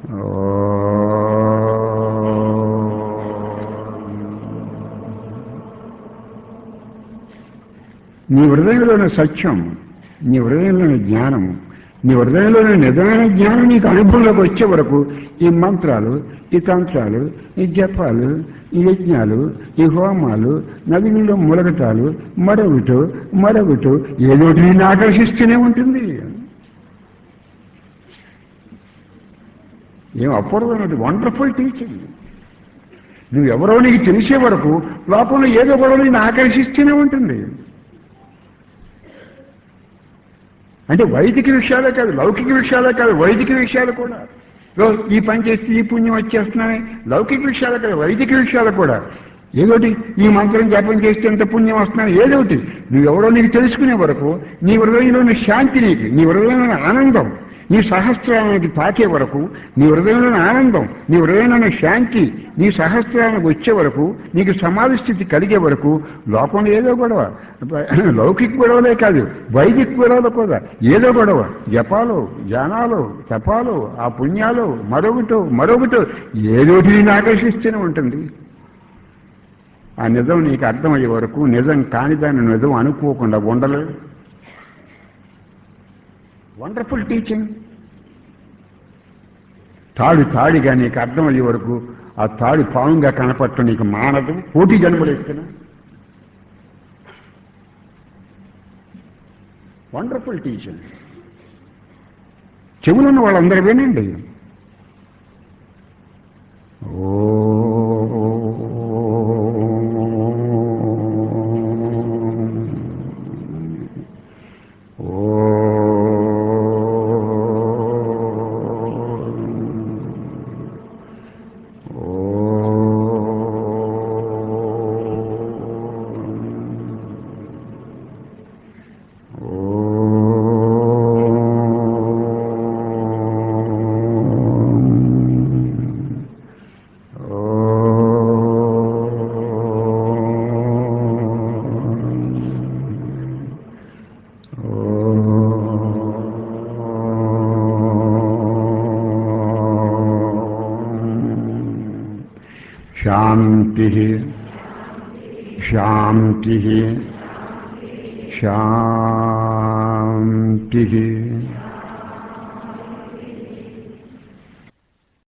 నీ హృదయంలోని సత్యం నీ హృదయంలోని జ్ఞానం నీ హృదయంలోని నిజమైన జ్ఞానం నీకు అనుభవంలోకి వచ్చే వరకు ఈ మంత్రాలు ఈ తంత్రాలు ఈ జపాలు ఈ యజ్ఞాలు ఈ హోమాలు నదిలో ములగటాలు మరొకటి మరొకటి ఏదోటి నిన్ను ఆకర్షిస్తూనే ఉంటుంది. ఏం అపూర్వమైన వండర్ఫుల్ టీచింగ్ నువ్వు ఎవరో నీకు తెలిసే వరకు లోపల ఏదో గొడవ నేను ఆకర్షిస్తూనే ఉంటుంది. అంటే వైదిక విషయాలే కాదు లౌకిక విషయాలే కాదు వైదిక విషయాలు కూడా. ఈ పని చేస్తే ఈ పుణ్యం వచ్చేస్తున్నాయి లౌకిక విషయాలు కాదు వైదిక విషయాలు కూడా. ఏదోటి ఈ మంత్రం జపం చేస్తే ఎంత పుణ్యం వస్తున్నాయి ఏదోటి. నువ్వెవడో నీకు తెలుసుకునే వరకు నీ హృదయంలోని శాంతి నీకు నీ హృదయంలోని ఆనందం. నీ సహస్రానికి తాకే వరకు నీ హృదయంలోని ఆనందం నీ హృదయంలోని శాంతి నీ సహస్రానికి వచ్చే వరకు నీకు సమాధి స్థితి కలిగే వరకు లోకంలో ఏదో గొడవ. లౌకిక గొడవలే కాదు వైదిక గొడవలు కూడా. ఏదో గొడవ. జపాలు జానాలు తపాలు ఆ పుణ్యాలు మరొకటో మరొకటో ఏదోటి నేను ఆకర్షిస్తూనే ఉంటుంది. ఆ నిజం నీకు అర్థమయ్యే వరకు నిజం కాని దాన్ని నిజం అనుకోకుండా ఉండలేదు వండర్ఫుల్ టీచింగ్ తాడు తాడిగా నీకు అర్థమయ్యే వరకు ఆ తాడు పావుగా కనపడటం నీకు మానదు. కోటి జన్మలు ఎత్తున వండర్ఫుల్ టీచింగ్ చెవులున్న వాళ్ళందరూ వినండి శాంతి శాంతి శాంతి